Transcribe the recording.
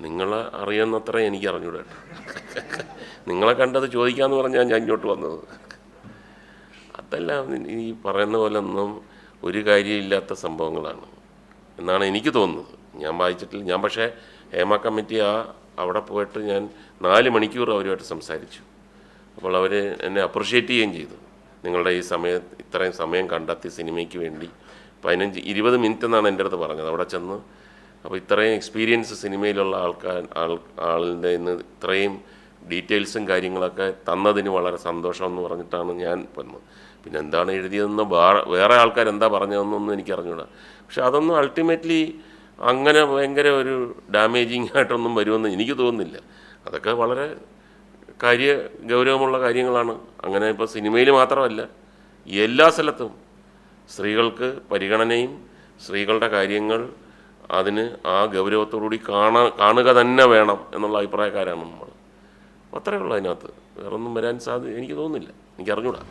നിങ്ങളെ അറിയുന്നത്ര എനിക്ക് അറിഞ്ഞൂടെ നിങ്ങളെ കണ്ടത് ചോദിക്കാമെന്ന് പറഞ്ഞാൽ ഞാൻ ഇങ്ങോട്ട് വന്നത്. അതെല്ലാം ഈ പറയുന്ന പോലെ ഒന്നും ഒരു കാര്യമില്ലാത്ത സംഭവങ്ങളാണ്. എന്നാണ് എനിക്ക് തോന്നുന്നത്. ഞാൻ വായിച്ചിട്ടില്ല. ഞാൻ പക്ഷേ ഹേമ കമ്മിറ്റി ആ അവിടെ പോയിട്ട് ഞാൻ നാല് മണിക്കൂർ അവരുമായിട്ട് സംസാരിച്ചു. അപ്പോൾ അവർ എന്നെ അപ്രിഷ്യേറ്റ് ചെയ്യുകയും ചെയ്തു. നിങ്ങളുടെ ഈ സമയം ഇത്രയും സമയം കണ്ടെത്തി സിനിമയ്ക്ക് വേണ്ടി പതിനഞ്ച് ഇരുപത് മിനിറ്റ് എന്നാണ് എന്റെ അടുത്ത് പറഞ്ഞത്. അവിടെ ചെന്ന് അപ്പോൾ ഇത്രയും എക്സ്പീരിയൻസ് സിനിമയിലുള്ള ആൾക്കാർ ആൾ ആളിന്റെ ഇന്ന് ഇത്രയും ഡീറ്റെയിൽസും കാര്യങ്ങളൊക്കെ തന്നതിന് വളരെ സന്തോഷം എന്ന് പറഞ്ഞിട്ടാണ് ഞാൻ വന്നത് പിന്നെ എന്താണ് എഴുതിയതെന്ന് വേറെ ആൾക്കാർ എന്താ പറഞ്ഞതെന്നൊന്നും എനിക്ക് അറിഞ്ഞൂടാ. പക്ഷെ അതൊന്നും അൾട്ടിമേറ്റ്ലി അങ്ങനെ ഭയങ്കര ഒരു ഡാമേജിങ് ആയിട്ടൊന്നും വരുമെന്ന് എനിക്ക് തോന്നുന്നില്ല. അതൊക്കെ വളരെ കാര്യ ഗൗരവമുള്ള കാര്യങ്ങളാണ്. അങ്ങനെ ഇപ്പോൾ സിനിമയിൽ മാത്രമല്ല എല്ലാ സ്ഥലത്തും സ്ത്രീകൾക്ക് പരിഗണനയും സ്ത്രീകളുടെ കാര്യങ്ങൾ അതിന് ആ ഗൗരവത്തോടുകൂടി കാണാ കാണുക തന്നെ വേണം എന്നുള്ള അഭിപ്രായക്കാരാണ് നമ്മൾ. അത്രയേ ഉള്ളൂ അതിനകത്ത്. വേറൊന്നും വരാൻ സാധ്യത എനിക്ക് തോന്നുന്നില്ല. എനിക്ക് അറിഞ്ഞൂടാ.